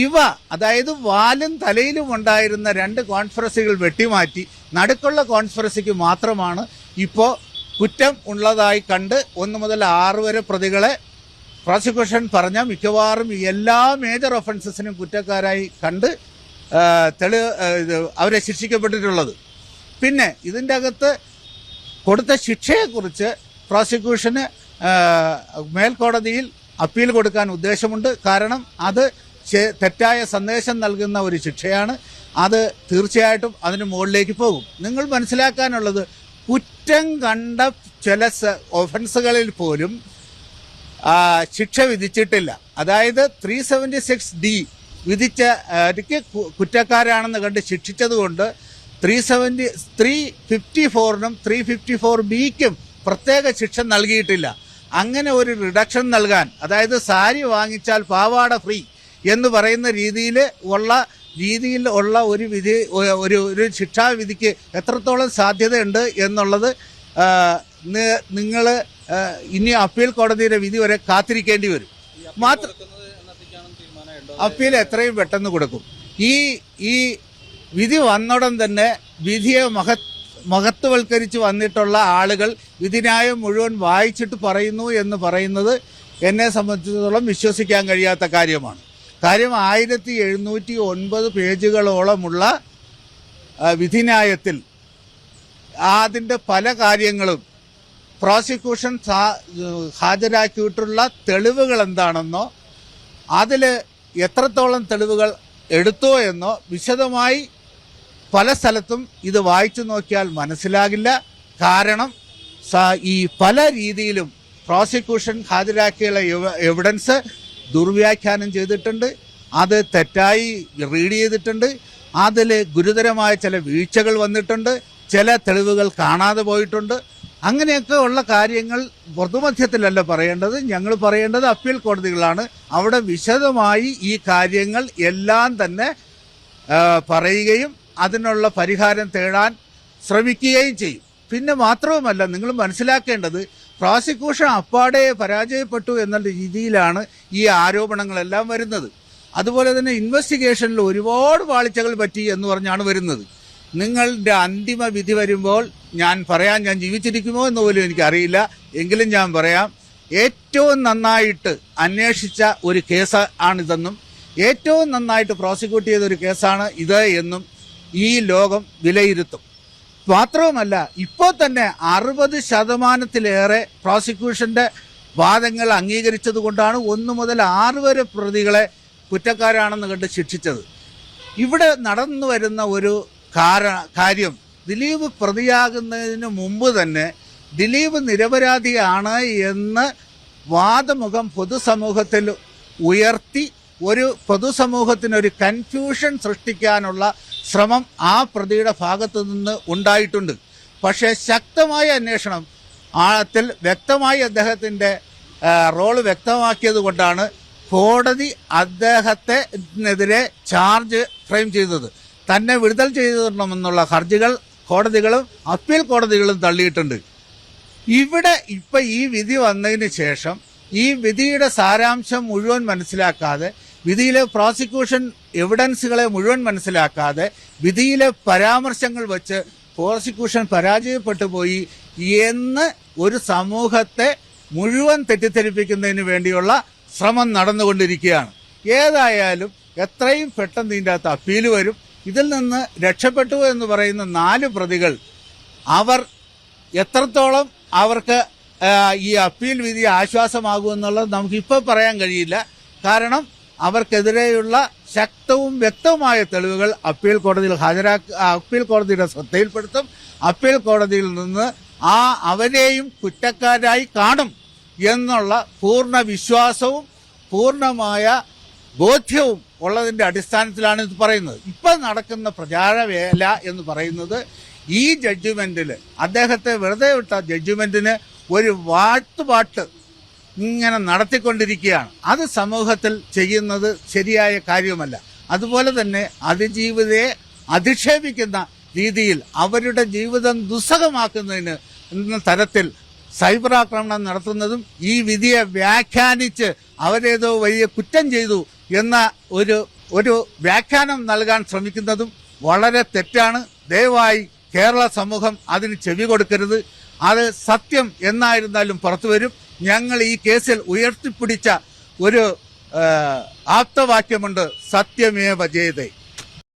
ഇവ അതായത് വാലും തലയിലും ഉണ്ടായിരുന്ന രണ്ട് കോൺഫറൻസുകൾ വെട്ടിമാറ്റി നടുക്കുള്ള കോൺഫറൻസിക്ക് മാത്രമാണ് ഇപ്പോൾ കുറ്റം ഉള്ളതായി കണ്ട് ഒന്ന് മുതൽ ആറ് വരെ പ്രതികളെ പ്രോസിക്യൂഷൻ പറഞ്ഞ മിക്കവാറും എല്ലാ മേജർ ഒഫൻസസിനും കുറ്റക്കാരായി കണ്ട് തെളി അവരെ ശിക്ഷിക്കപ്പെട്ടിട്ടുള്ളത്. പിന്നെ ഇതിന്റെ അകത്ത് കൊടുത്ത ശിക്ഷയെക്കുറിച്ച് പ്രോസിക്യൂഷന് മേൽക്കോടതിയിൽ അപ്പീൽ കൊടുക്കാൻ ഉദ്ദേശമുണ്ട്. കാരണം അത് തെറ്റായ സന്ദേശം നൽകുന്ന ഒരു ശിക്ഷയാണ്. അത് തീർച്ചയായിട്ടും അതിന് മുകളിലേക്ക് പോകും. നിങ്ങൾ മനസ്സിലാക്കാനുള്ളത് കുറ്റം കണ്ട ചില ഒഫൻസുകളിൽ പോലും ശിക്ഷ വിധിച്ചിട്ടില്ല. അതായത് ത്രീ സെവന്റി സിക്സ് ഡി വിധിച്ച കുറ്റക്കാരാണെന്ന് കണ്ട് ശിക്ഷിച്ചതുകൊണ്ട് ത്രീ സെവന്റി ത്രീ ഫിഫ്റ്റി ഫോറിനും ത്രീ ഫിഫ്റ്റി ഫോർ ബിക്കും പ്രത്യേക ശിക്ഷ നൽകിയിട്ടില്ല. അങ്ങനെ ഒരു റിഡക്ഷൻ നൽകാൻ അതായത് സാരി വാങ്ങിച്ചാൽ പാവാട ഫ്രീ എന്ന് പറയുന്ന രീതിയിൽ ഉള്ള രീതിയിൽ ഉള്ള ഒരു വിധി ഒരു ഒരു ശിക്ഷാവിധിക്ക് എത്രത്തോളം സാധ്യതയുണ്ട് എന്നുള്ളത് നിങ്ങൾ ഇനി അപ്പീൽ കോടതിയുടെ വിധി വരെ കാത്തിരിക്കേണ്ടി വരും. മാത്രം അപ്പീൽ എത്രയും പെട്ടെന്ന് കൊടുക്കും. ഈ ഈ വിധി വന്നുടൻ തന്നെ വിധിയെ മഹത് മഹത്വവൽക്കരിച്ച് വന്നിട്ടുള്ള ആളുകൾ വിധിന്യായം മുഴുവൻ വായിച്ചിട്ട് പറയുന്നു എന്ന് പറയുന്നത് എന്നെ സംബന്ധിച്ചിടത്തോളം വിശ്വസിക്കാൻ കഴിയാത്ത കാര്യമാണ്. കാര്യം ആയിരത്തി എഴുന്നൂറ്റി ഒൻപത് പേജുകളോളമുള്ള വിധിന്യായത്തിൽ അതിന്റെ പല കാര്യങ്ങളും പ്രോസിക്യൂഷൻ ഹാജരാക്കിയിട്ടുള്ള തെളിവുകൾ എന്താണെന്നോ അതിൽ എത്രത്തോളം തെളിവുകൾ എടുത്തോ എന്നോ വിശദമായി പല സ്ഥലത്തും ഇത് വായിച്ചു നോക്കിയാൽ മനസ്സിലാകില്ല. കാരണം ഈ പല രീതിയിലും പ്രോസിക്യൂഷൻ ഹാജരാക്കിയുള്ള എവിഡൻസ് ദുർവ്യാഖ്യാനം ചെയ്തിട്ടുണ്ട്. അത് തെറ്റായി റീഡ് ചെയ്തിട്ടുണ്ട്. അതിൽ ഗുരുതരമായ ചില വീഴ്ചകൾ വന്നിട്ടുണ്ട്. ചില തെളിവുകൾ കാണാതെ പോയിട്ടുണ്ട്. അങ്ങനെയൊക്കെ ഉള്ള കാര്യങ്ങൾ പൊതുമധ്യത്തിലല്ല പറയേണ്ടത്. ഞങ്ങൾ പറയേണ്ടത് അപ്പീൽ കോടതികളാണ്. അവിടെ വിശദമായി ഈ കാര്യങ്ങൾ എല്ലാം തന്നെ പറയുകയും അതിനുള്ള പരിഹാരം തേടാൻ ശ്രമിക്കുകയും ചെയ്യും. പിന്നെ മാത്രവുമല്ല നിങ്ങൾ മനസ്സിലാക്കേണ്ടത് പ്രോസിക്യൂഷൻ അപ്പാടെ പരാജയപ്പെട്ടു എന്ന രീതിയിലാണ് ഈ ആരോപണങ്ങളെല്ലാം വരുന്നത്. അതുപോലെ തന്നെ ഇൻവെസ്റ്റിഗേഷനിൽ ഒരുപാട് വാളിച്ചകൾ പറ്റി എന്ന് പറഞ്ഞാണ് വരുന്നത്. നിങ്ങളുടെ അന്തിമ വിധി വരുമ്പോൾ ഞാൻ പറയാൻ ഞാൻ ജീവിച്ചിരിക്കുമോ എന്ന് പോലും എനിക്കറിയില്ല. എങ്കിലും ഞാൻ പറയാം ഏറ്റവും നന്നായിട്ട് അന്വേഷിച്ച ഒരു കേസ് ആണിതെന്നും ഏറ്റവും നന്നായിട്ട് പ്രോസിക്യൂട്ട് ചെയ്ത ഒരു കേസാണ് ഇത് എന്നും ഈ ലോകം വിലയിരുത്തും. മാത്രവുമല്ല ഇപ്പോൾ തന്നെ അറുപത് ശതമാനത്തിലേറെ പ്രോസിക്യൂഷന്റെ വാദങ്ങൾ അംഗീകരിച്ചത് കൊണ്ടാണ് ഒന്ന് മുതൽ ആറ് വരെ പ്രതികളെ കുറ്റക്കാരാണെന്ന് കണ്ട് ശിക്ഷിച്ചത്. ഇവിടെ നടന്നു വരുന്ന ഒരു കാര- കാര്യം ദിലീപ് പ്രതിയാകുന്നതിന് മുമ്പ് തന്നെ ദിലീപ് നിരപരാധിയാണ് എന്ന് വാദമുഖം പൊതുസമൂഹത്തിൽ ഉയർത്തി ഒരു പൊതുസമൂഹത്തിനൊരു കൺഫ്യൂഷൻ സൃഷ്ടിക്കാനുള്ള ശ്രമം ആ പ്രതിയുടെ ഭാഗത്തു നിന്ന് ഉണ്ടായിട്ടുണ്ട്. പക്ഷേ ശക്തമായ അന്വേഷണം ആഴത്തിൽ വ്യക്തമായി അദ്ദേഹത്തിന്റെ റോൾ വ്യക്തമാക്കിയത് കൊണ്ടാണ് കോടതി അദ്ദേഹത്തിനെതിരെ ചാർജ് ഫ്രെയിം ചെയ്തത്. തന്നെ വിടുതൽ ചെയ്തിടണമെന്നുള്ള ഹർജികൾ കോടതികളും അപ്പീൽ കോടതികളും തള്ളിയിട്ടുണ്ട്. ഇവിടെ ഇപ്പം ഈ വിധി വന്നതിന് ശേഷം ഈ വിധിയുടെ സാരാംശം മുഴുവൻ മനസ്സിലാക്കാതെ വിധിയിലെ പ്രോസിക്യൂഷൻ എവിഡൻസുകളെ മുഴുവൻ മനസ്സിലാക്കാതെ വിധിയിലെ പരാമർശങ്ങൾ വച്ച് പ്രോസിക്യൂഷൻ പരാജയപ്പെട്ടു പോയി എന്ന് ഒരു സമൂഹത്തെ മുഴുവൻ തെറ്റിദ്ധരിപ്പിക്കുന്നതിന് വേണ്ടിയുള്ള ശ്രമം നടന്നുകൊണ്ടിരിക്കുകയാണ്. ഏതായാലും എത്രയും പെട്ടെന്ന് ഇതിന്റെ അകത്ത് അപ്പീൽ വരും. ഇതിൽ നിന്ന് രക്ഷപ്പെട്ടു എന്ന് പറയുന്ന നാല് പ്രതികൾ അവർ എത്രത്തോളം അവർക്ക് ഈ അപ്പീൽ വിധി ആശ്വാസമാകുമെന്നുള്ളത് നമുക്കിപ്പോൾ പറയാൻ കഴിയില്ല. കാരണം അവർക്കെതിരെയുള്ള ശക്തവും വ്യക്തവുമായ തെളിവുകൾ അപ്പീൽ കോടതിയിൽ ഹാജരാക്ക അപ്പീൽ കോടതിയുടെ ശ്രദ്ധയിൽപ്പെടുത്തും. അപ്പീൽ കോടതിയിൽ നിന്ന് ആ അവരെയും കുറ്റക്കാരായി കാണും എന്നുള്ള പൂർണ വിശ്വാസവും പൂർണമായ ബോധ്യവും ഉള്ളതിന്റെ അടിസ്ഥാനത്തിലാണ് ഇത് പറയുന്നത്. ഇപ്പം നടക്കുന്ന പ്രചാരവേല എന്ന് പറയുന്നത് ഈ ജഡ്ജ്മെന്റിൽ അദ്ദേഹത്തെ വെറുതെ വിട്ട ജഡ്ജ്മെന്റിന് ഒരു വാട്ടുപാട്ട് ഇങ്ങനെ നടത്തിക്കൊണ്ടിരിക്കുകയാണ്. അത് സമൂഹത്തിൽ ചെയ്യുന്നത് ശരിയായ കാര്യമല്ല. അതുപോലെ തന്നെ അതിജീവിതയെ അധിക്ഷേപിക്കുന്ന രീതിയിൽ അവരുടെ ജീവിതം ദുസ്സഹമാക്കുന്നതിന് എന്ന തരത്തിൽ സൈബർ ആക്രമണം നടത്തുന്നതും ഈ വിധിയെ വ്യാഖ്യാനിച്ച് അവരേതോ വലിയ കുറ്റം ചെയ്തു എന്ന ഒരു ഒരു വ്യാഖ്യാനം നൽകാൻ ശ്രമിക്കുന്നതും വളരെ തെറ്റാണ്. ദയവായി കേരള സമൂഹം അതിന് ചെവി കൊടുക്കരുത്. അത് സത്യം എന്നായിരുന്നാലും പുറത്തു വരും. ഞങ്ങൾ ഈ കേസിൽ ഉയർത്തിപ്പിടിച്ച ഒരു ആപ്തവാക്യമുണ്ട് സത്യമേവ ജയതേ.